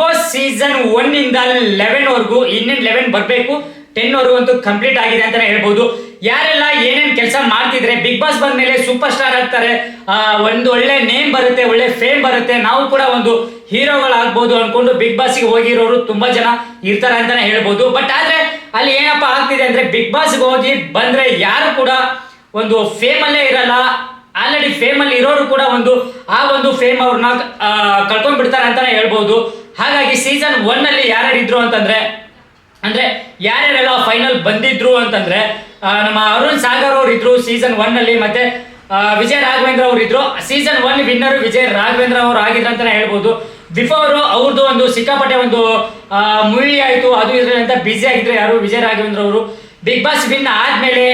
Boss season one ಇಂದ eleven ವರ್ಗು ಇನ್ನೇನು ಲೆವೆನ್ ಬರಬೇಕು ಟೆನ್ ವರ್ಗು ಅಂತೂ ಕಂಪ್ಲೀಟ್ ಆಗಿದೆ ಅಂತಾನೆ ಹೇಳ್ಬೋದು. ಯಾರೆಲ್ಲ ಏನೇನು ಕೆಲಸ ಮಾಡ್ತಿದ್ರೆ, ಬಿಗ್ ಬಾಸ್ ಬಂದ ಮೇಲೆ ಸೂಪರ್ ಸ್ಟಾರ್ ಆಗ್ತಾರೆ ಒಂದು ಒಳ್ಳೆ ನೇಮ್ ಬರುತ್ತೆ, ಒಳ್ಳೆ ಫೇಮ್ ಬರುತ್ತೆ, ನಾವು ಕೂಡ ಒಂದು ಹೀರೋಗಳಾಗ್ಬೋದು ಅನ್ಕೊಂಡು ಬಿಗ್ ಬಾಸ್ಗೆ ಹೋಗಿರೋರು ತುಂಬಾ ಜನ ಇರ್ತಾರೆ ಅಂತಾನೆ ಹೇಳ್ಬೋದು. ಬಟ್ ಆದ್ರೆ, ಅಲ್ಲಿ ಏನಪ್ಪ ಆಗ್ತಿದೆ ಅಂದ್ರೆ, ಬಿಗ್ ಬಾಸ್ಗೆ ಹೋಗಿ ಬಂದ್ರೆ ಯಾರು ಕೂಡ ಒಂದು ಫೇಮ್ ಅಲ್ಲೇ ಇರಲ್ಲ. ಆಲ್ರೆಡಿ ಫೇಮ್ ಅಲ್ಲಿ ಇರೋರು ಕೂಡ ಒಂದು, ಆ ಒಂದು ಫೇಮ್ ಅವ್ರನ್ನ ಕಳ್ಕೊಂಡ್ಬಿಡ್ತಾರೆ ಅಂತಾನೆ ಹೇಳ್ಬೋದು. ಹಾಗಾಗಿ ಸೀಸನ್ ಒನ್ ಅಲ್ಲಿ ಯಾರ್ಯಾರು ಇದ್ರು ಅಂತಂದ್ರೆ, ಅಂದ್ರೆ ಯಾರ್ಯಾರೆಲ್ಲ ಫೈನಲ್ ಬಂದಿದ್ರು ಅಂತಂದ್ರೆ ನಮ್ಮ ಅರುಣ್ ಸಾಗರ್ ಅವ್ರು ಇದ್ರು ಸೀಸನ್ ಒನ್ ಅಲ್ಲಿ, ಮತ್ತೆ ವಿಜಯ್ ರಾಘವೇಂದ್ರ ಅವರು ಇದ್ರು. Season one winner Vijay Raghavendra ಅವರು ಆಗಿದ್ರು ಅಂತಾನೆ ಹೇಳ್ಬೋದು. ಬಿಫೋರ್ ಅವ್ರದ್ದು ಒಂದು ಸಿಕ್ಕಾಪಟ್ಟೆ ಒಂದು ಮೂವಿ ಆಯಿತು, ಅದು ಇದ್ರೆ ಅಂತ ಆಗಿದ್ರು ಯಾರು? ವಿಜಯ್ ರಾಘವೇಂದ್ರ ಅವರು. ಬಿಗ್ ಬಾಸ್ ವಿನ್ ಆದ್ಮೇಲೆ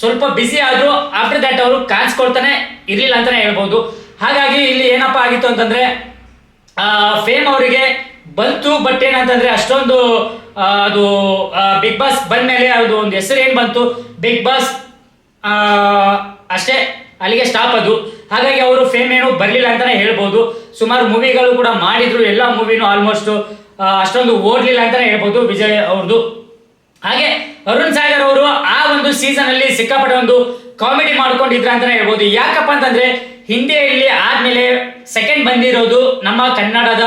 ಸ್ವಲ್ಪ ಬಿಸಿ ಆದ್ರು ಆಫ್ಟರ್ ದಟ್ ಅವರು ಕಾಣಿಸ್ಕೊಳ್ತಾನೆ ಇರಲಿಲ್ಲ ಅಂತಾನೆ ಹೇಳ್ಬೋದು. ಹಾಗಾಗಿ ಇಲ್ಲಿ ಏನಪ್ಪಾ ಆಗಿತ್ತು ಅಂತಂದ್ರೆ ಫೇಮ್ ಅವರಿಗೆ ಬಂತು ಬಟ್ ಏನಂತಂದ್ರೆ ಅಷ್ಟೊಂದು ಅದು ಬಿಗ್ ಬಾಸ್ ಬಂದ್ಮೇಲೆ ಅದು ಒಂದು ಹೆಸರು ಏನು ಬಂತು ಬಿಗ್ ಬಾಸ್ ಅಷ್ಟೇ, ಅಲ್ಲಿಗೆ ಸ್ಟಾಪ್ ಅದು. ಹಾಗಾಗಿ ಅವರು ಫೇಮ್ ಏನು ಬರಲಿಲ್ಲ ಅಂತಾನೆ ಹೇಳ್ಬೋದು. ಸುಮಾರು ಮೂವಿಗಳು ಕೂಡ ಮಾಡಿದ್ರು, ಎಲ್ಲ ಮೂವಿನೂ ಆಲ್ಮೋಸ್ಟ್ ಅಷ್ಟೊಂದು ಓಡಲಿಲ್ಲ ಅಂತಾನೆ ಹೇಳ್ಬೋದು ವಿಜಯ್ ಅವ್ರದ್ದು ಹಾಗೆ ಅರುಣ್ ಸಾಗರ್ ಅವರು ಆ ಒಂದು ಸೀಸನ್ ಅಲ್ಲಿ ಸಿಕ್ಕಾಪಟ್ಟೆ ಒಂದು ಕಾಮಿಡಿ ಮಾಡ್ಕೊಂಡಿದ್ರ ಅಂತಾನೆ ಹೇಳ್ಬೋದು. ಯಾಕಪ್ಪ ಅಂತಂದ್ರೆ ಹಿಂದಿಯಲ್ಲಿ ಆದ್ಮೇಲೆ ಸೆಕೆಂಡ್ ಬಂದಿರೋದು ನಮ್ಮ ಕನ್ನಡದ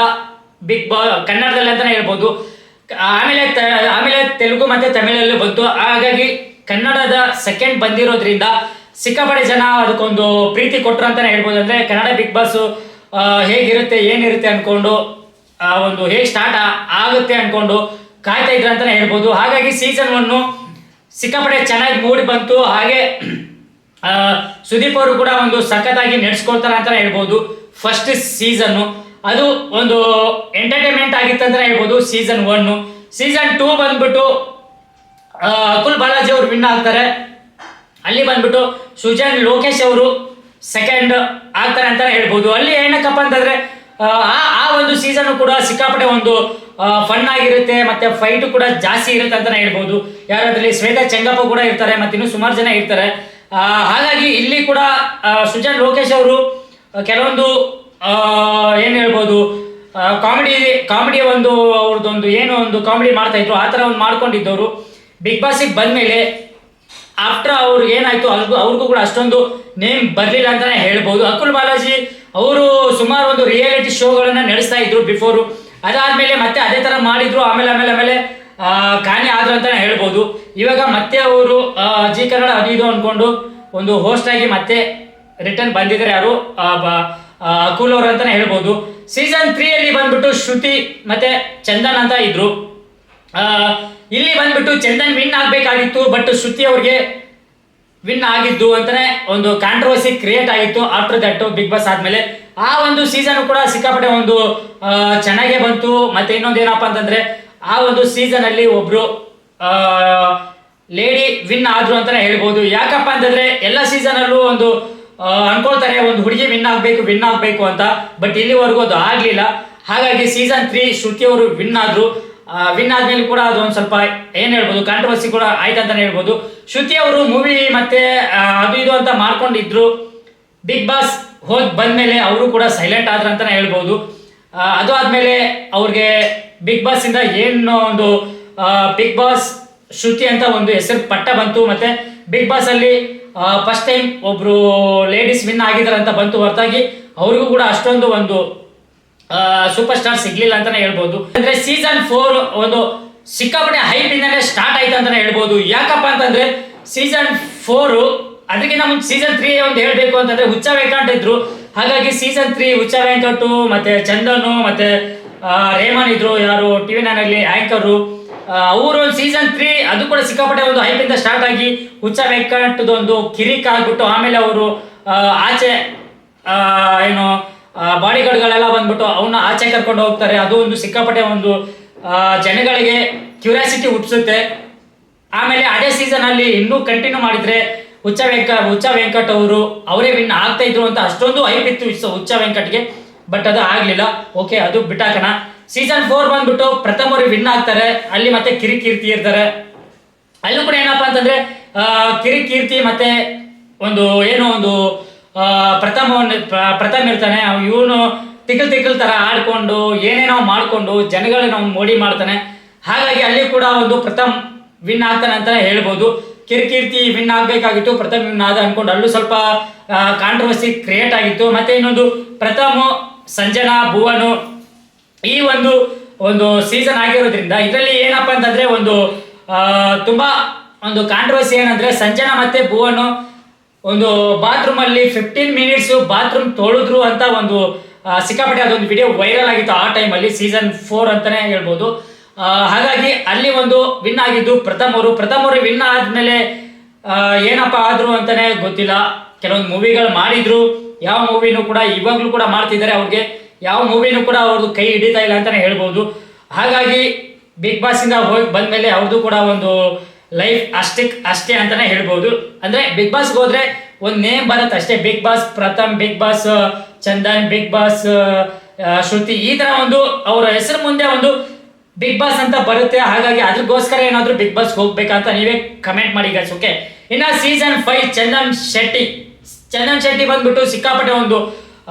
ಬಿಗ್ ಬಾ ಕನ್ನಡದಲ್ಲಿ ಅಂತಾನೆ ಹೇಳ್ಬೋದು. ಆಮೇಲೆ ಆಮೇಲೆ ತೆಲುಗು ಮತ್ತೆ ತಮಿಳಲ್ಲೂ ಬಂತು. ಹಾಗಾಗಿ ಕನ್ನಡದ ಸೆಕೆಂಡ್ ಬಂದಿರೋದ್ರಿಂದ ಸಿಕ್ಕಾಪಡೆ ಜನ ಅದಕ್ಕೊಂದು ಪ್ರೀತಿ ಕೊಟ್ಟರು ಅಂತಾನೆ ಹೇಳ್ಬೋದು. ಅಂದ್ರೆ ಕನ್ನಡ ಬಿಗ್ ಬಾಸ್ ಹೇಗಿರುತ್ತೆ, ಏನಿರುತ್ತೆ ಅನ್ಕೊಂಡು, ಆ, ಒಂದು ಹೇಗೆ ಸ್ಟಾರ್ಟ್ ಆಗುತ್ತೆ ಅನ್ಕೊಂಡು ಕಾಯ್ತಾ ಇದ್ರು ಅಂತಾನೆ ಹೇಳ್ಬೋದು. ಹಾಗಾಗಿ ಸೀಸನ್ ಒನ್ನು ಸಿಕ್ಕಾಪಟ್ಟೆ ಚೆನ್ನಾಗಿ ಮೂಡಿ ಬಂತು. ಹಾಗೆ ಸುದೀಪ್ ಅವರು ಕೂಡ ಒಂದು ಸಖತ್ತಾಗಿ ನಡೆಸ್ಕೊಳ್ತಾರೆ ಅಂತ ಹೇಳ್ಬೋದು. ಫಸ್ಟ್ ಸೀಸನ್ನು ಅದು ಒಂದು ಎಂಟರ್ಟೈನ್ಮೆಂಟ್ ಆಗಿತ್ತು ಅಂತ ಹೇಳ್ಬೋದು ಸೀಸನ್ ಒನ್ನು ಸೀಸನ್ ಟೂ ಬಂದ್ಬಿಟ್ಟು ಅಕುಲ್ ಬಾಲಾಜಿ ಅವರು ವಿನ್ ಆಗ್ತಾರೆ. ಅಲ್ಲಿ ಬಂದ್ಬಿಟ್ಟು ಸುಜನ್ ಲೋಕೇಶ್ ಅವರು ಸೆಕೆಂಡ್ ಆಗ್ತಾರೆ ಅಂತ ಹೇಳ್ಬೋದು. ಅಲ್ಲಿ ಏನಕ್ಕಪ್ಪ ಅಂತಂದ್ರೆ, ಆ ಒಂದು ಸೀಸನ್ ಕೂಡ ಸಿಕ್ಕಾಪಟ್ಟೆ ಒಂದು ಫನ್ ಆಗಿರುತ್ತೆ, ಮತ್ತೆ ಫೈಟ್ ಕೂಡ ಜಾಸ್ತಿ ಇರುತ್ತೆ ಅಂತಾನೆ ಹೇಳ್ಬೋದು. ಯಾರಾದ್ರಲ್ಲಿ ಶ್ವೇತಾ ಚೆಂಗಪ್ಪ ಕೂಡ ಇರ್ತಾರೆ ಮತ್ತೆ ಇನ್ನು ಸುಮಾರು ಜನ ಇರ್ತಾರೆ. ಹಾಗಾಗಿ ಇಲ್ಲಿ ಕೂಡ ಸುಜಾನ್ ಲೋಕೇಶ್ ಅವರು ಕೆಲವೊಂದು ಏನು ಹೇಳ್ಬೋದು ಕಾಮಿಡಿ ಕಾಮಿಡಿ ಒಂದು, ಅವ್ರದ್ದೊಂದು ಏನು ಒಂದು ಕಾಮಿಡಿ ಮಾಡ್ತಾ ಇದ್ರು, ಆ ಥರ ಒಂದು ಮಾಡ್ಕೊಂಡಿದ್ದವರು. ಬಿಗ್ ಬಾಸಿಗೆ ಬಂದ್ಮೇಲೆ, ಆಫ್ಟರ್ ಅವ್ರಿಗೆ ಏನಾಯ್ತು ಅಲ್ಗೂ ಅವ್ರಿಗೂ ಕೂಡ ಅಷ್ಟೊಂದು ನೇಮ್ ಬರಲಿಲ್ಲ ಅಂತಲೇ ಹೇಳ್ಬೋದು. ಅಕುಲ್ ಬಾಲಾಜಿ ಅವರು ಸುಮಾರು ಒಂದು ರಿಯಾಲಿಟಿ ಶೋಗಳನ್ನು ನಡೆಸ್ತಾ ಇದ್ರು ಬಿಫೋರು. ಅದಾದಮೇಲೆ ಮತ್ತೆ ಅದೇ ತರ ಮಾಡಿದ್ರು, ಆಮೇಲೆ ಆಮೇಲೆ ಆಮೇಲೆ ಕಾಣೆ ಆದ್ರು ಅಂತಾನೆ ಹೇಳ್ಬೋದು. ಇವಾಗ ಮತ್ತೆ ಅವರು ಜಿ ಕನ್ನಡ ಅದು ಇದು ಅನ್ಕೊಂಡು ಒಂದು ಹೋಸ್ಟ್ ಆಗಿ ಮತ್ತೆ ರಿಟರ್ನ್ ಬಂದಿದ್ದಾರೆ ಯಾರು? ಅಕುಲ್ ಅವರು ಅಂತಾನೆ ಹೇಳ್ಬೋದು. ಸೀಸನ್ ತ್ರೀ ಅಲ್ಲಿ ಬಂದ್ಬಿಟ್ಟು ಶ್ರುತಿ ಮತ್ತೆ ಚಂದನ್ ಅಂತ ಇದ್ರು. ಇಲ್ಲಿ ಬಂದ್ಬಿಟ್ಟು ಚಂದನ್ ವಿನ್ ಆಗ್ಬೇಕಾಗಿತ್ತು ಬಟ್ ಶ್ರುತಿ ಅವ್ರಿಗೆ ವಿನ್ ಆಗಿದ್ದು ಅಂತಾನೆ ಒಂದು ಕಾಂಟ್ರವರ್ಸಿ ಕ್ರಿಯೇಟ್ ಆಗಿತ್ತು ಆಫ್ಟರ್ ದಟ್ ಬಿಗ್ ಬಾಸ್ ಆದ್ಮೇಲೆ. ಆ ಒಂದು ಸೀಸನ್ ಕೂಡ ಸಿಕ್ಕಾಪಟ್ಟೆ ಒಂದು ಚೆನ್ನಾಗೇ ಬಂತು. ಮತ್ತೆ ಇನ್ನೊಂದು ಏನಪ್ಪಾ ಅಂತಂದ್ರೆ ಆ ಒಂದು ಸೀಸನ್ ಅಲ್ಲಿ ಒಬ್ರು ಲೇಡಿ ವಿನ್ ಆದ್ರು ಅಂತಾನೆ ಹೇಳ್ಬೋದು. ಯಾಕಪ್ಪ ಅಂತಂದ್ರೆ ಎಲ್ಲ ಸೀಸನ್ ಅಲ್ಲೂ ಒಂದು ಅನ್ಕೊಳ್ತಾರೆ ಒಂದು ಹುಡುಗಿ ವಿನ್ ಆಗ್ಬೇಕು ವಿನ್ ಆಗ್ಬೇಕು ಅಂತ. ಬಟ್ ಇಲ್ಲಿವರೆಗೂ ಅದು ಆಗ್ಲಿಲ್ಲ. ಹಾಗಾಗಿ ಸೀಸನ್ ತ್ರೀ ಶ್ರುತಿ ಅವರು ವಿನ್ ಆದ್ರು. ವಿನ್ ಆದ್ಮೇಲೆ ಕೂಡ ಅದು ಒಂದು ಸ್ವಲ್ಪ ಏನ್ ಹೇಳ್ಬೋದು ಕಾಂಟ್ರವರ್ಸಿ ಕೂಡ ಆಯ್ತು ಅಂತಾನೆ ಹೇಳ್ಬೋದು. ಶ್ರುತಿ ಅವರು ಮೂವಿ ಮತ್ತೆ ಅದು ಇದು ಅಂತ ಮಾಡ್ಕೊಂಡಿದ್ರು. ಬಿಗ್ ಬಾಸ್ ಹೋದ್ ಬಂದ್ಮೇಲೆ ಅವರು ಕೂಡ ಸೈಲೆಂಟ್ ಆದ್ರ ಅಂತಾನೆ ಹೇಳ್ಬೋದು. ಅದು ಆದ್ಮೇಲೆ ಅವ್ರಿಗೆ ಬಿಗ್ ಬಾಸ್ ಇಂದ ಏನು ಒಂದು ಬಿಗ್ ಬಾಸ್ ಶ್ರುತಿ ಅಂತ ಒಂದು ಹೆಸರು ಪಟ್ಟ ಬಂತು. ಮತ್ತೆ ಬಿಗ್ ಬಾಸ್ ಅಲ್ಲಿ ಫಸ್ಟ್ ಟೈಮ್ ಒಬ್ರು ಲೇಡೀಸ್ ವಿನ್ ಆಗಿದ್ದಾರೆ ಅಂತ ಬಂತು. ಹೊರತಾಗಿ ಅವ್ರಿಗೂ ಕೂಡ ಅಷ್ಟೊಂದು ಒಂದು ಸೂಪರ್ ಸ್ಟಾರ್ ಸಿಗ್ಲಿಲ್ಲ ಅಂತಾನೆ ಹೇಳ್ಬೋದು. ಅಂದ್ರೆ ಸೀಸನ್ ಫೋರ್ ಒಂದು ಸಿಕ್ಕಾಪಟ್ಟೆ ಹೈಪ್ ಇಂದಾನೆ ಸ್ಟಾರ್ಟ್ ಆಯ್ತು ಅಂತಾನೆ ಹೇಳ್ಬೋದು. ಯಾಕಪ್ಪ ಅಂತಂದ್ರೆ ಸೀಸನ್ ಫೋರು ಅದಕ್ಕಿಂತ ಮುಂಚೆ ಸೀಸನ್ ತ್ರೀ ಒಂದು ಹೇಳ್ಬೇಕು ಅಂತಂದ್ರೆ ಹುಚ್ಚ ವೆಂಕಟ್ ಇದ್ರು. ಹಾಗಾಗಿ ಸೀಸನ್ ತ್ರೀ ಹುಚ್ಚ ವೆಂಕಟು, ಮತ್ತೆ ಚಂದನು, ಮತ್ತೆ ರೇಮನ್ ಇದ್ರು, ಯಾರು ಟಿವಿ ನೈನ್ ಅಲ್ಲಿ ಆಂಕರು ಅವರು ಸೀಸನ್ ತ್ರೀ ಅದು ಕೂಡ ಸಿಕ್ಕಾಪಟ್ಟೆ ಒಂದು ಹೈಪ್ ಇಂದ ಸ್ಟಾರ್ಟ್ ಆಗಿ ಹುಚ್ಚ ವೆಂಕಟದ ಒಂದು ಕಿರಿಕ್ ಆಗ್ಬಿಟ್ಟು ಆಮೇಲೆ ಅವರು ಆಚೆ ಏನು ಬಾಡಿಗಾರ್ಡ್ಗಳೆಲ್ಲ ಬಂದ್ಬಿಟ್ಟು ಅವನ್ನ ಆಚೆ ಕರ್ಕೊಂಡು ಹೋಗ್ತಾರೆ. ಅದು ಒಂದು ಸಿಕ್ಕಾಪಟ್ಟೆ ಒಂದು ಜನಗಳಿಗೆ ಕ್ಯೂರಿಯಾಸಿಟಿ ಹುಟ್ಟಿಸುತ್ತೆ. ಆಮೇಲೆ ಅದೇ ಸೀಸನ್ ಅಲ್ಲಿ ಇನ್ನೂ ಕಂಟಿನ್ಯೂ ಮಾಡಿದ್ರೆ ಹುಚ್ಚ ವೆಂಕ, ಹುಚ್ಚ ವೆಂಕಟ್ ಅವರು, ಅವರೇ ವಿನ್ ಆಗ್ತಾ ಇದ್ರು ಅಂತ ಅಷ್ಟೊಂದು ಹೈಪ್ ಇತ್ತು ಹುಚ್ಚ ವೆಂಕಟ್ಗೆ. ಬಟ್ ಅದು ಆಗ್ಲಿಲ್ಲ. ಓಕೆ ಅದು ಬಿಟ್ಟಾಕಣ. ಸೀಸನ್ ಫೋರ್ ಬಂದ್ಬಿಟ್ಟು ಪ್ರಥಮರು ವಿನ್ ಆಗ್ತಾರೆ. ಅಲ್ಲಿ ಮತ್ತೆ ಕಿರಿಕೀರ್ತಿ ಇರ್ತಾರೆ. ಅಲ್ಲೂ ಕೂಡ ಏನಪ್ಪಾ ಅಂತಂದ್ರೆ ಕಿರಿ ಕಿರಿಕೀರ್ತಿ ಮತ್ತೆ ಒಂದು ಏನು ಒಂದು ಪ್ರಥಮ ಪ್ರಥಮ ಇರ್ತಾನೆ. ಇವನು ತಿಕ್ಕಲ್ ತಿಕ್ಕಲ್ ತರ ಆಡ್ಕೊಂಡು, ಏನೇನೋ ಮಾಡ್ಕೊಂಡು ಜನಗಳನ್ನ ಮೋಡಿ ಮಾಡ್ತಾನೆ. ಹಾಗಾಗಿ ಅಲ್ಲಿ ಕೂಡ ಒಂದು ಪ್ರಥಮ್ ವಿನ್ ಆಗ್ತಾನೆ ಅಂತ ಹೇಳ್ಬೋದು. ಕಿರಿಕೀರ್ತಿ ವಿನ್ ಆಗ್ಬೇಕಾಗಿತ್ತು, ಪ್ರಥಮ್ ವಿನ್ ಆದ ಅನ್ಕೊಂಡು ಅಲ್ಲೂ ಸ್ವಲ್ಪ ಕಾಂಟ್ರವರ್ಸಿ ಕ್ರಿಯೇಟ್ ಆಗಿತ್ತು. ಮತ್ತೆ ಇನ್ನೊಂದು ಪ್ರಥಮ್ ಸಂಜನಾ ಭುವನು ಈ ಒಂದು ಒಂದು ಸೀಸನ್ ಆಗಿರೋದ್ರಿಂದ ಇದರಲ್ಲಿ ಏನಪ್ಪ ಅಂತಂದ್ರೆ ಒಂದು ತುಂಬಾ ಒಂದು ಕಾಂಟ್ರವರ್ಸಿ ಏನಂದ್ರೆ ಸಂಜನಾ ಮತ್ತೆ ಭುವನು ಒಂದು ಬಾತ್ರೂಮ್ ಅಲ್ಲಿ ಫಿಫ್ಟೀನ್ ಮಿನಿಟ್ಸ್ ಬಾತ್ರೂಮ್ ತೊಳೆದ್ರು ಅಂತ ಒಂದು ಸಿಕ್ಕಾಪಟ್ಟೆ ಅದೊಂದು ವಿಡಿಯೋ ವೈರಲ್ ಆಗಿತ್ತು ಆ ಟೈಮಲ್ಲಿ ಸೀಸನ್ ಫೋರ್ ಅಂತಾನೆ ಹೇಳ್ಬೋದು. ಹಾಗಾಗಿ ಅಲ್ಲಿ ಒಂದು ವಿನ್ ಆಗಿದ್ದು ಪ್ರಥಮ ಅವರು. ಪ್ರಥಮ ಅವರು ವಿನ್ ಆದ್ಮೇಲೆ ಏನಪ್ಪ ಆದ್ರು ಅಂತಾನೆ ಗೊತ್ತಿಲ್ಲ. ಕೆಲವೊಂದು ಮೂವಿಗಳು ಮಾಡಿದ್ರು. ಯಾವ ಮೂವಿನೂ ಕೂಡ ಇವಾಗ್ಲೂ ಕೂಡ ಮಾಡ್ತಿದ್ದಾರೆ. ಅವ್ರಿಗೆ ಯಾವ ಮೂವಿನೂ ಕೂಡ ಅವ್ರದ್ದು ಕೈ ಹಿಡಿತಾ ಇಲ್ಲ ಅಂತಲೇ ಹೇಳ್ಬೋದು. ಹಾಗಾಗಿ ಬಿಗ್ ಬಾಸಿಂದ ಹೋಗಿ ಬಂದ್ಮೇಲೆ ಅವ್ರದ್ದು ಕೂಡ ಒಂದು ಲೈಫ್ ಅಷ್ಟೇ ಅಷ್ಟೇ ಅಂತಾನೆ ಹೇಳ್ಬೋದು. ಅಂದ್ರೆ ಬಿಗ್ ಬಾಸ್ಗೆ ಹೋದ್ರೆ ಒಂದು ನೇಮ್ ಬರುತ್ತೆ ಅಷ್ಟೇ. Big boss Pratham big boss Chandan big boss Shruti ಈ ತರ ಒಂದು ಅವರ ಹೆಸರು ಮುಂದೆ ಒಂದು ಬಿಗ್ ಬಾಸ್ ಅಂತ ಬರುತ್ತೆ. ಹಾಗಾಗಿ ಅದಕ್ಕೋಸ್ಕರ ಏನಾದರೂ ಬಿಗ್ ಬಾಸ್ ಹೋಗ್ಬೇಕಂತ ನೀವೇ ಕಮೆಂಟ್ ಮಾಡಿ ಗೈಸ್ ಓಕೆ ಇನ್ನ ಸೀಸನ್ ಫೈವ್ ಚಂದನ್ ಶೆಟ್ಟಿ ಚಂದನ್ ಶೆಟ್ಟಿ ಬಂದ್ಬಿಟ್ಟು ಸಿಕ್ಕಾಪಟ್ಟೆ ಒಂದು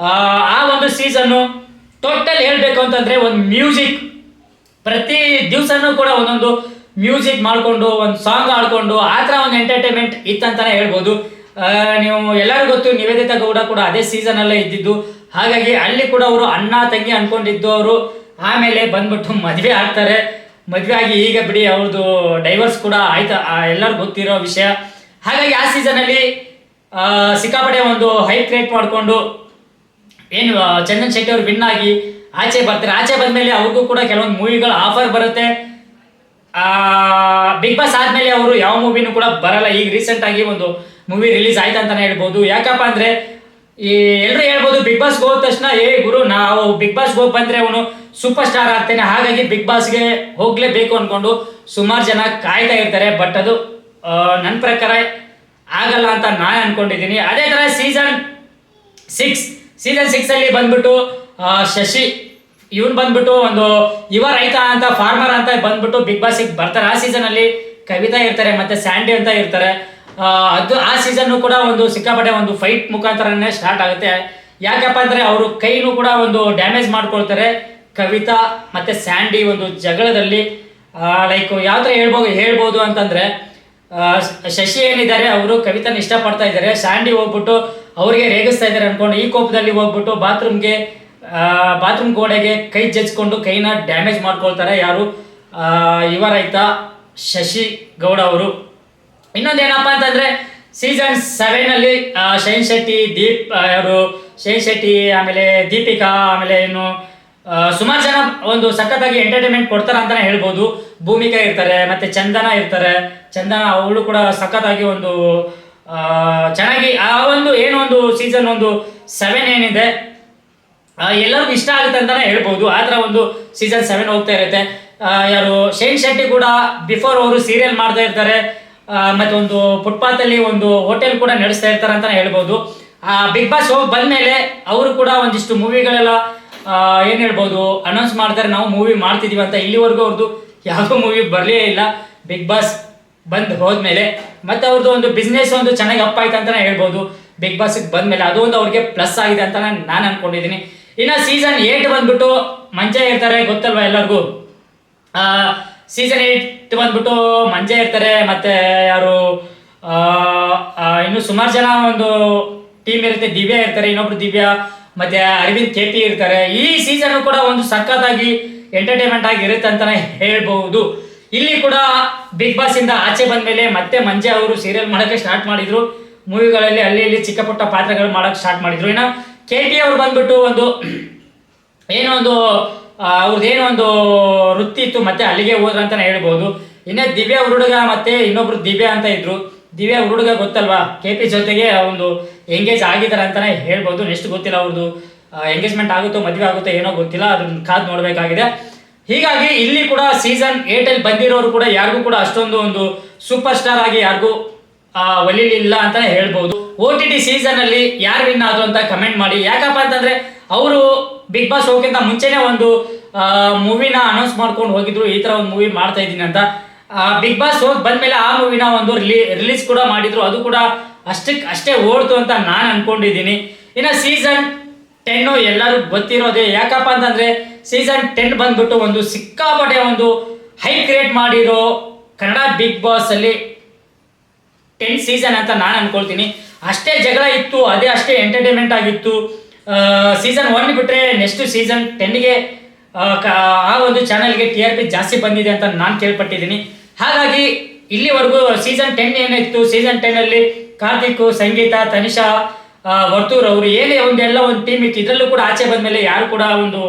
ಆ, ಒಂದು ಸೀಸನ್ನು ಟೋಟಲ್ ಹೇಳಬೇಕು ಅಂತಂದ್ರೆ ಒಂದು ಮ್ಯೂಸಿಕ್ ಪ್ರತಿ ದಿವಸನೂ ಕೂಡ ಒಂದೊಂದು ಮ್ಯೂಸಿಕ್ ಮಾಡಿಕೊಂಡು ಒಂದು ಸಾಂಗ್ ಆಡ್ಕೊಂಡು ಆ ಥರ ಒಂದು ಎಂಟರ್ಟೈನ್ಮೆಂಟ್ ಇತ್ತಂತಾನೆ ಹೇಳ್ಬೋದು. ನೀವು ಎಲ್ಲರಿಗೂ ಗೊತ್ತು ನಿವೇದಿತಾ ಗೌಡ ಕೂಡ ಅದೇ ಸೀಸನ್ ಅಲ್ಲೇ ಇದ್ದಿದ್ದು. ಹಾಗಾಗಿ ಅಲ್ಲಿ ಕೂಡ ಅವರು ಅಣ್ಣ ತಂಗಿ ಅನ್ಕೊಂಡಿದ್ದು ಅವರು. ಆಮೇಲೆ ಬಂದ್ಬಿಟ್ಟು ಮದುವೆ ಆಗ್ತಾರೆ. ಮದುವೆ ಆಗಿ ಈಗ ಬಿಡಿ ಅವ್ರದ್ದು ಡೈವರ್ಸ್ ಕೂಡ ಆಯ್ತಾ ಎಲ್ಲರಿಗೂ ಗೊತ್ತಿರೋ ವಿಷಯ. ಹಾಗಾಗಿ ಆ ಸೀಸನಲ್ಲಿ ಸಿಕ್ಕಾಪಟ್ಟೆ ಒಂದು ಹೈಪ್ ಕ್ರಿಯೇಟ್ ಮಾಡಿಕೊಂಡು ಏನು ಚಂದನ್ ಶೆಟ್ಟಿ ಅವರು ವಿನ್ ಆಗಿ ಆಚೆ ಬರ್ತಾರೆ. ಆಚೆ ಬಂದ್ಮೇಲೆ ಅವ್ರಿಗೂ ಕೂಡ ಕೆಲವೊಂದು ಮೂವಿಗಳು ಆಫರ್ ಬರುತ್ತೆ. ಬಿಗ್ ಬಾಸ್ ಆದ್ಮೇಲೆ ಅವರು ಯಾವ ಮೂವಿನೂ ಕೂಡ ಬರಲ್ಲ. ಈಗ ರೀಸೆಂಟ್ ಆಗಿ ಒಂದು ಮೂವಿ ರಿಲೀಸ್ ಆಯ್ತು ಅಂತಾನೆ ಹೇಳ್ಬೋದು. ಯಾಕಪ್ಪ ಅಂದ್ರೆ, ಈ ಎಲ್ಲರೂ ಹೇಳ್ಬೋದು ಬಿಗ್ ಬಾಸ್ ಹೋದ ತಕ್ಷಣ, ಏ ಗುರು, ನಾವು ಬಿಗ್ ಬಾಸ್ ಹೋಗಿ ಬಂದ್ರೆ ಅವನು ಸೂಪರ್ ಸ್ಟಾರ್ ಆಗ್ತಾನೆ. ಹಾಗಾಗಿ ಬಿಗ್ ಬಾಸ್ಗೆ ಹೋಗ್ಲೇಬೇಕು ಅನ್ಕೊಂಡು ಸುಮಾರು ಜನ ಕಾಯ್ತಾ ಇರ್ತಾರೆ. ಬಟ್ ಅದು ನನ್ನ ಪ್ರಕಾರ ಆಗಲ್ಲ ಅಂತ ನಾನು ಅನ್ಕೊಂಡಿದ್ದೀನಿ. ಅದೇ ತರ ಸೀಸನ್ ಸಿಕ್ಸ್ ಸೀಸನ್ ಸಿಕ್ಸ್ ಅಲ್ಲಿ ಬಂದ್ಬಿಟ್ಟು ಶಶಿ, ಇವನ್ ಬಂದ್ಬಿಟ್ಟು ಒಂದು ಯುವ ರೈತ ಅಂತ ಫಾರ್ಮರ್ ಅಂತ ಬಂದ್ಬಿಟ್ಟು ಬಿಗ್ ಬಾಸ್ ಬರ್ತಾರೆ. ಆ ಸೀಸನ್ ಅಲ್ಲಿ ಕವಿತಾ ಇರ್ತಾರೆ ಮತ್ತೆ ಸ್ಯಾಂಡಿ ಅಂತ ಇರ್ತಾರೆ. ಅದು, ಆ ಸೀಸನ್ ಕೂಡ ಒಂದು ಸಿಕ್ಕಾಪಟ್ಟೆ ಒಂದು ಫೈಟ್ ಮುಖಾಂತರನೇ ಸ್ಟಾರ್ಟ್ ಆಗುತ್ತೆ. ಯಾಕಪ್ಪ ಅಂದ್ರೆ ಅವರು ಕೈನೂ ಕೂಡ ಒಂದು ಡ್ಯಾಮೇಜ್ ಮಾಡ್ಕೊಳ್ತಾರೆ. ಕವಿತಾ ಮತ್ತೆ ಸ್ಯಾಂಡಿ ಒಂದು ಜಗಳದಲ್ಲಿ ಲೈಕ್ ಯಾವ ಥರ ಹೇಳ್ಬೋದು ಹೇಳ್ಬೋದು ಅಂತಂದ್ರೆ ಶಶಿ ಏನಿದ್ದಾರೆ, ಅವರು ಕವಿತನ ಇಷ್ಟಪಡ್ತಾ ಇದ್ದಾರೆ. ಶಾಂಡಿ ಹೋಗ್ಬಿಟ್ಟು ಅವ್ರಿಗೆ ರೇಗಿಸ್ತಾ ಇದ್ದಾರೆ ಅನ್ಕೊಂಡು, ಈ ಕೋಪದಲ್ಲಿ ಹೋಗ್ಬಿಟ್ಟು ಬಾತ್ರೂಮ್ಗೆ ಬಾತ್ರೂಮ್ ಗೋಡೆಗೆ ಕೈ ಜಜ್ಕೊಂಡು ಕೈನ ಡ್ಯಾಮೇಜ್ ಮಾಡ್ಕೊಳ್ತಾರೆ ಯಾರು? ಯುವ ರೈತ ಶಶಿ ಗೌಡ ಅವರು. ಇನ್ನೊಂದೇನಪ್ಪ ಅಂತಂದ್ರೆ ಸೀಸನ್ ಸೆವೆನ್ ಅಲ್ಲಿ ಶೈನ್ ಶೆಟ್ಟಿ, ದೀಪ್ ಅವರು ಶೈನ್ ಶೆಟ್ಟಿ, ಆಮೇಲೆ ದೀಪಿಕಾ, ಆಮೇಲೆ ಏನು ಸುಮಾರು ಜನ ಒಂದು ಸಖತ್ತಾಗಿ ಎಂಟರ್ಟೈನ್ಮೆಂಟ್ ಕೊಡ್ತಾರೆ ಅಂತಲೇ ಹೇಳ್ಬೋದು. ಭೂಮಿಕಾ ಇರ್ತಾರೆ, ಮತ್ತೆ ಚಂದನ ಇರ್ತಾರೆ. ಚಂದನ ಅವಳು ಕೂಡ ಸಖತ್ತಾಗಿ ಒಂದು ಆ, ಚೆನ್ನಾಗಿ ಆ ಒಂದು ಏನೋ ಒಂದು ಸೀಸನ್ ಒಂದು ಸೆವೆನ್ ಏನಿದೆ ಎಲ್ಲರಿಗೂ ಇಷ್ಟ ಆಗುತ್ತೆ ಅಂತಾನೆ ಹೇಳ್ಬೋದು. ಆ ಥರ ಒಂದು ಸೀಸನ್ ಸೆವೆನ್ ಹೋಗ್ತಾ ಇರುತ್ತೆ. ಯಾರು ಶೇನ್ ಶೆಟ್ಟಿ ಕೂಡ ಬಿಫೋರ್ ಅವರು ಸೀರಿಯಲ್ ಮಾಡ್ತಾ ಇರ್ತಾರೆ. ಮತ್ತು ಒಂದು ಫುಟ್ಪಾತ್ ಅಲ್ಲಿ ಒಂದು ಹೋಟೆಲ್ ಕೂಡ ನಡೆಸ್ತಾ ಇರ್ತಾರೆ ಅಂತಾನೆ ಹೇಳ್ಬೋದು. ಬಿಗ್ ಬಾಸ್ ಹೋಗಿ ಬಂದಮೇಲೆ ಅವರು ಕೂಡ ಒಂದಿಷ್ಟು ಮೂವಿಗಳೆಲ್ಲ ಏನು ಹೇಳ್ಬೋದು ಅನೌನ್ಸ್ ಮಾಡ್ತಾರೆ ನಾವು ಮೂವಿ ಮಾಡ್ತಿದೀವಿ ಅಂತ ಇಲ್ಲಿವರೆಗೂ ಅವ್ರದ್ದು ಯಾವುದೋ ಮೂವಿ ಬರಲೇ ಇಲ್ಲ. ಬಿಗ್ ಬಾಸ್ ಬಂದ್ ಹೋದ್ಮೇಲೆ ಮತ್ತೆ ಅವ್ರದ್ದು ಒಂದು ಬಿಸ್ನೆಸ್ ಒಂದು ಚೆನ್ನಾಗಿ ಅಪ್ ಆಯ್ತು ಅಂತಾನೆ ಹೇಳ್ಬೋದು. ಬಿಗ್ ಬಾಸ್ ಬಂದ್ಮೇಲೆ ಅದು ಒಂದು ಅವ್ರಿಗೆ ಪ್ಲಸ್ ಆಗಿದೆ ಅಂತ ನಾನು ಅನ್ಕೊಂಡಿದ್ದೀನಿ. ಇನ್ನು ಸೀಸನ್ ಏಟ್ ಬಂದ್ಬಿಟ್ಟು ಮಂಜ ಇರ್ತಾರೆ, ಗೊತ್ತಲ್ವಾ ಎಲ್ಲರಿಗೂ? ಸೀಸನ್ ಏಟ್ ಬಂದ್ಬಿಟ್ಟು ಮಂಜ ಇರ್ತಾರೆ, ಮತ್ತೆ ಯಾರು ಇನ್ನು ಸುಮಾರು ಜನ ಒಂದು ಟೀಮ್ ಇರುತ್ತೆ, ದಿವ್ಯಾ ಇರ್ತಾರೆ, ಇನ್ನೊಬ್ರು ದಿವ್ಯಾ, ಮತ್ತೆ ಅರವಿಂದ್ ಕೆ ಪಿ ಇರ್ತಾರೆ. ಈ ಸೀಸನ್ ಕೂಡ ಒಂದು ಸಖತ್ತಾಗಿ ಎಂಟರ್ಟೈನ್ಮೆಂಟ್ ಆಗಿ ಇರುತ್ತೆ ಅಂತಾನೆ ಹೇಳ್ಬಹುದು ಇಲ್ಲಿ ಕೂಡ ಬಿಗ್ ಬಾಸ್ ಇಂದ ಆಚೆ ಬಂದ ಮೇಲೆ ಮತ್ತೆ ಮಂಜೆ ಅವರು ಸೀರಿಯಲ್ ಮಾಡಕ್ಕೆ ಸ್ಟಾರ್ಟ್ ಮಾಡಿದ್ರು. ಮೂವಿಗಳಲ್ಲಿ ಅಲ್ಲಿ ಇಲ್ಲಿ ಚಿಕ್ಕ ಪುಟ್ಟ ಪಾತ್ರಗಳು ಮಾಡಕ್ ಸ್ಟಾರ್ಟ್ ಮಾಡಿದ್ರು. ಇನ್ನು ಕೆ ಟಿ ಅವ್ರು ಬಂದ್ಬಿಟ್ಟು ಒಂದು ಏನೋ ಒಂದು ಅವ್ರದ್ದೇನೋ ಒಂದು ವೃತ್ತಿ ಇತ್ತು, ಮತ್ತೆ ಅಲ್ಲಿಗೆ ಹೋದ್ರ ಅಂತಾನೆ ಹೇಳ್ಬೋದು. ಇನ್ನೇ ದಿವ್ಯಾ ಹುಡುಗ ಮತ್ತೆ ಇನ್ನೊಬ್ರು ದಿವ್ಯ ಅಂತ ಇದ್ರು. ದಿವ್ಯಾ ಹುಡುಗ ಗೊತ್ತಲ್ವಾ? ಕೆ ಪಿ ಜೊತೆಗೆ ಒಂದು ಎಂಗೇಜ್ ಆಗಿದ್ದಾರೆ ಅಂತಾನೆ ಹೇಳ್ಬೋದು. ನೆಕ್ಸ್ಟ್ ಗೊತ್ತಿಲ್ಲ ಅವ್ರದ್ದು ಎಂಗೇಜ್ಮೆಂಟ್ ಆಗುತ್ತೋ, ಮದುವೆ ಆಗುತ್ತೋ ಏನೋ ಗೊತ್ತಿಲ್ಲ. ಅದನ್ನ ಕಾದು ನೋಡ್ಬೇಕಾಗಿದೆ. ಹೀಗಾಗಿ ಇಲ್ಲಿ ಕೂಡ ಸೀಸನ್ ಏಟ್ ಅಲ್ಲಿ ಬಂದಿರೋರು ಕೂಡ ಯಾರಿಗೂ ಕೂಡ ಅಷ್ಟೊಂದು ಒಂದು ಸೂಪರ್ ಸ್ಟಾರ್ ಆಗಿ ಯಾರಿಗೂ ಒಲಿಲಿಲ್ಲ ಅಂತ ಹೇಳ್ಬೋದು. ಓ ಟಿ ಟಿ ಸೀಸನ್ ಅಲ್ಲಿ ಯಾರು ವಿನ್ ಆದ್ರು ಅಂತ ಕಮೆಂಟ್ ಮಾಡಿ. ಯಾಕಪ್ಪ ಅಂತಂದ್ರೆ ಅವರು ಬಿಗ್ ಬಾಸ್ ಹೋಗೋಕ್ಕಿಂತ ಮುಂಚೆನೆ ಒಂದು ಮೂವಿನ ಅನೌನ್ಸ್ ಮಾಡ್ಕೊಂಡು ಹೋಗಿದ್ರು, ಈ ತರ ಒಂದು ಮೂವಿ ಮಾಡ್ತಾ ಇದ್ದೀನಿ ಅಂತ. ಬಿಗ್ ಬಾಸ್ ಹೋಗಿ ಬಂದ್ಮೇಲೆ ಆ ಮೂವಿನ ಒಂದು ರಿಲೀಸ್ ಕೂಡ ಮಾಡಿದ್ರು. ಅದು ಕೂಡ ಅಷ್ಟಕ್ಕೆ ಅಷ್ಟೇ ಓಡ್ತು ಅಂತ ನಾನು ಅನ್ಕೊಂಡಿದ್ದೀನಿ. ಇನ್ನು ಸೀಸನ್ ಟೆನ್ನು ಎಲ್ಲರೂ ಗೊತ್ತಿರೋದೇ. ಯಾಕಪ್ಪ ಅಂತಂದ್ರೆ ಸೀಸನ್ ಟೆನ್ ಬಂದ್ಬಿಟ್ಟು ಒಂದು ಸಿಕ್ಕಾಪಟ್ಟೆ ಒಂದು ಹೈ ಕ್ರಿಯೇಟ್ ಮಾಡಿರೋ ಕನ್ನಡ ಬಿಗ್ ಬಾಸ್ ಅಲ್ಲಿ ಟೆನ್ ಸೀಸನ್ ಅಂತ ನಾನು ಅನ್ಕೊಳ್ತೀನಿ. ಅಷ್ಟೇ ಜಗಳ ಇತ್ತು, ಅದೇ ಅಷ್ಟೇ ಎಂಟರ್ಟೈನ್ಮೆಂಟ್ ಆಗಿತ್ತು. ಸೀಸನ್ ಒನ್ ಬಿಟ್ಟರೆ ನೆಕ್ಸ್ಟ್ ಸೀಸನ್ ಟೆನ್ಗೆ ಆ ಒಂದು ಚಾನಲ್ಗೆ ಟಿ ಆರ್ ಪಿ ಜಾಸ್ತಿ ಬಂದಿದೆ ಅಂತ ನಾನು ಕೇಳ್ಪಟ್ಟಿದ್ದೀನಿ. ಹಾಗಾಗಿ ಇಲ್ಲಿವರೆಗೂ ಸೀಸನ್ ಟೆನ್ ಏನಿತ್ತು ಸೀಸನ್ ಟೆನ್ನಲ್ಲಿ ಕಾರ್ತಿಕ್, ಸಂಗೀತ, ತನಿಷಾ ವರ್ತೂರ್ ಅವರು ಏನೇ ಒಂದೆಲ್ಲ ಒಂದು ಟೀಮ್ ಇತ್ತು, ಇದರಲ್ಲೂ ಕೂಡ ಆಚೆ ಬಂದ ಮೇಲೆ ಯಾರು ಕೂಡ ಒಂದು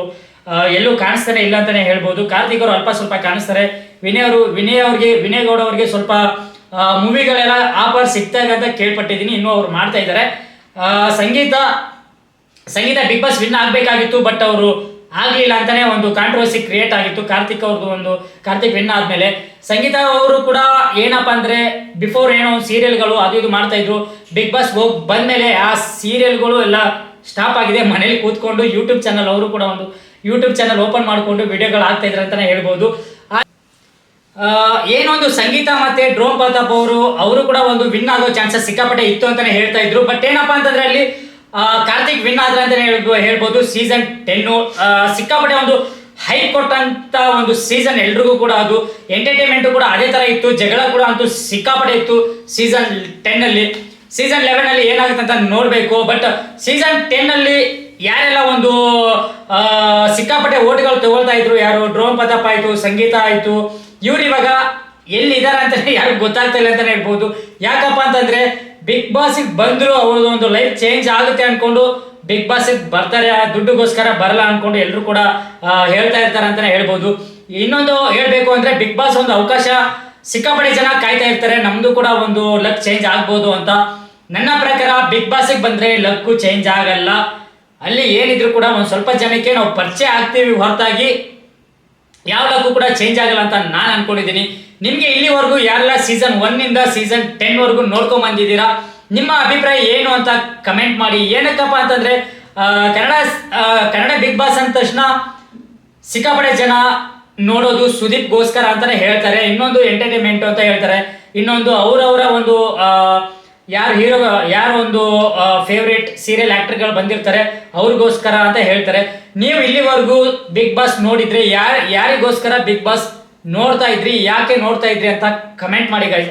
ಎಲ್ಲೂ ಕಾಣಿಸ್ತಾನೆ ಇಲ್ಲ ಅಂತಾನೆ ಹೇಳ್ಬೋದು. ಕಾರ್ತಿಕ್ ಅವರು ಅಲ್ಪ ಸ್ವಲ್ಪ ಕಾಣಿಸ್ತಾರೆ. ವಿನಯ್ ಅವರು, ವಿನಯ್ ಅವ್ರಿಗೆ, ವಿನಯ್ ಗೌಡ ಅವ್ರಿಗೆ ಸ್ವಲ್ಪ ಮೂವಿಗಳೆಲ್ಲ ಆಫರ್ ಸಿಗ್ತಾ ಇದೆ ಅಂತ ಕೇಳ್ಪಟ್ಟಿದ್ದೀನಿ. ಇನ್ನು ಅವ್ರು ಮಾಡ್ತಾ ಇದ್ದಾರೆ. Sangeetha Sangeetha big boss win ಆಗಬೇಕಾಗಿತ್ತು, ಬಟ್ ಅವರು ಆಗಲಿಲ್ಲ ಅಂತಾನೆ ಒಂದು ಕಾಂಟ್ರವರ್ಸಿ ಕ್ರಿಯೇಟ್ ಆಗಿತ್ತು. ಕಾರ್ತಿಕ್ ಅವ್ರದ್ದು ಒಂದು, ಕಾರ್ತಿಕ್ ವಿನ್ ಆದಮೇಲೆ. ಸಂಗೀತ ಅವರು ಕೂಡ ಏನಪ್ಪ ಅಂದರೆ ಬಿಫೋರ್ ಏನೋ ಒಂದು ಸೀರಿಯಲ್ಗಳು ಅದು ಇದು ಮಾಡ್ತಾ ಇದ್ರು. ಬಿಗ್ ಬಾಸ್ ಹೋಗಿ ಬಂದಮೇಲೆ ಆ ಸೀರಿಯಲ್ಗಳು ಎಲ್ಲ ಸ್ಟಾಪ್ ಆಗಿದೆ. ಮನೇಲಿ ಕೂತ್ಕೊಂಡು ಯೂಟ್ಯೂಬ್ ಚಾನಲ್ ಅವರು ಕೂಡ ಒಂದು ಯೂಟ್ಯೂಬ್ ಚಾನಲ್ ಓಪನ್ ಮಾಡಿಕೊಂಡು ವಿಡಿಯೋಗಳು ಆಗ್ತಾ ಇದ್ರೆ ಅಂತಾನೆ ಹೇಳ್ಬೋದು. ಏನೊಂದು ಸಂಗೀತ ಮತ್ತೆ ಡ್ರೋನ್ ಪ್ರತಾಪ್ ಅವರು ಅವರು ಕೂಡ ಒಂದು ವಿನ್ ಆಗೋ ಚಾನ್ಸಸ್ ಸಿಕ್ಕಾಪಟ್ಟೆ ಇತ್ತು ಅಂತಾನೆ ಹೇಳ್ತಾ ಇದ್ರು. ಬಟ್ ಏನಪ್ಪಾ ಅಂತಂದ್ರೆ ಅಲ್ಲಿ ಕಾರ್ತಿಕ್ ವಿನ್ ಆದ್ರೆ ಅಂತಾನೆ ಹೇಳ್ಬೋ- ಹೇಳ್ಬೋದು ಸೀಸನ್ ಟೆನ್ನು ಸಿಕ್ಕಾಪಟ್ಟೆ ಒಂದು ಹೈ ಕೊಟ್ಟಂತ ಒಂದು ಸೀಸನ್ ಎಲ್ರಿಗೂ ಕೂಡ ಅದು. ಎಂಟರ್ಟೈನ್ಮೆಂಟ್ ಕೂಡ ಅದೇ ತರ ಇತ್ತು, ಜಗಳ ಕೂಡ ಅಂತೂ ಸಿಕ್ಕಾಪಟ್ಟೆ ಇತ್ತು ಸೀಸನ್ ಟೆನ್ ಅಲ್ಲಿ. ಸೀಸನ್ ಲೆವೆನ್ ಅಲ್ಲಿ ಏನಾಗುತ್ತೆ ಅಂತ ನೋಡಬೇಕು ಬಟ್ ಸೀಸನ್ ಟೆನ್ ಅಲ್ಲಿ ಯಾರೆಲ್ಲ ಒಂದು ಸಿಕ್ಕಾಪಟ್ಟೆ ಓಟ್ಗಳು ತಗೊಳ್ತಾ ಇದ್ರು, ಯಾರು ಡ್ರೋನ್ ಪ್ರತಾಪ್ ಆಯಿತು, ಸಂಗೀತ ಆಯಿತು, ಇವ್ರು ಇವಾಗ ಎಲ್ಲಿದ್ದಾರೆ ಅಂತಲೇ ಅಂತ ಯಾರು ಗೊತ್ತಾಗ್ತಾ ಇಲ್ಲ ಅಂತಾನೆ ಹೇಳ್ಬೋದು. ಯಾಕಪ್ಪ ಅಂತಂದ್ರೆ, ಬಿಗ್ ಬಾಸಿಗೆ ಬಂದರೂ ಅವ್ರದ್ದು ಒಂದು ಲೈಫ್ ಚೇಂಜ್ ಆಗುತ್ತೆ ಅನ್ಕೊಂಡು ಬಿಗ್ ಬಾಸಿಗೆ ಬರ್ತಾರೆ, ಆ ದುಡ್ಡುಗೋಸ್ಕರ ಬರಲ್ಲ ಅನ್ಕೊಂಡು ಎಲ್ಲರೂ ಕೂಡ ಹೇಳ್ತಾ ಇರ್ತಾರೆ ಅಂತಾನೆ ಹೇಳ್ಬೋದು. ಇನ್ನೊಂದು ಹೇಳಬೇಕು ಅಂದ್ರೆ, ಬಿಗ್ ಬಾಸ್ ಒಂದು ಅವಕಾಶ ಸಿಕ್ಕಾಪಟ್ಟೆ ಜನ ಕಾಯ್ತಾ ಇರ್ತಾರೆ, ನಮ್ದು ಕೂಡ ಒಂದು ಲಕ್ ಚೇಂಜ್ ಆಗ್ಬೋದು ಅಂತ. ನನ್ನ ಪ್ರಕಾರ ಬಿಗ್ ಬಾಸಿಗೆ ಬಂದ್ರೆ ಲಕ್ಕು ಚೇಂಜ್ ಆಗಲ್ಲ. ಅಲ್ಲಿ ಏನಿದ್ರು ಕೂಡ ಒಂದು ಸ್ವಲ್ಪ ಜನಕ್ಕೆ ನಾವು ಪರಿಚಯ ಆಗ್ತೀವಿ ಹೊರತಾಗಿ. ಯಾವ್ದಕ್ಕೂ ಕೂಡ ಚೇಂಜ್ ಆಗಲ್ಲ ಅಂತ ನಾನು ಅನ್ಕೊಂಡಿದ್ದೀನಿ ನಿಮಗೆ ಇಲ್ಲಿವರೆಗೂ ಯಾರೆಲ್ಲ ಸೀಸನ್ ಒನ್ನಿಂದ ಸೀಸನ್ ಟೆನ್ ವರೆಗೂ ನೋಡ್ಕೊಂಡ್ ಬಂದಿದ್ದೀರಾ? ನಿಮ್ಮ ಅಭಿಪ್ರಾಯ ಏನು ಅಂತ ಕಮೆಂಟ್ ಮಾಡಿ. ಏನಕ್ಕಪ್ಪ ಅಂತಂದ್ರೆ ಕನ್ನಡ ಕನ್ನಡ ಬಿಗ್ ಬಾಸ್ ಅಂದ ತಕ್ಷಣ ಸಿಕ್ಕಾಪಡೆ ಜನ ನೋಡೋದು ಸುದೀಪ್ ಗೋಸ್ಕರ ಅಂತಾನೆ ಹೇಳ್ತಾರೆ. ಇನ್ನೊಂದು ಎಂಟರ್ಟೈನ್ಮೆಂಟ್ ಅಂತ ಹೇಳ್ತಾರೆ. ಇನ್ನೊಂದು ಅವರವರ ಒಂದು ಯಾರು ಹೀರೋ ಯಾರು ಒಂದು ಫೇವ್ರೇಟ್ ಸೀರಿಯಲ್ ಆಕ್ಟರ್ಗಳು ಬಂದಿರ್ತಾರೆ, ಅವ್ರಿಗೋಸ್ಕರ ಅಂತ ಹೇಳ್ತಾರೆ ನೀವು ಇಲ್ಲಿವರೆಗೂ ಬಿಗ್ ಬಾಸ್ ನೋಡಿದ್ರೆ ಯಾರು ಯಾರಿಗೋಸ್ಕರ ಬಿಗ್ ಬಾಸ್ ನೋಡ್ತಾ ಇದ್ರಿ, ಯಾಕೆ ನೋಡ್ತಾ ಇದ್ರಿ ಅಂತ ಕಮೆಂಟ್ ಮಾಡಿ guys.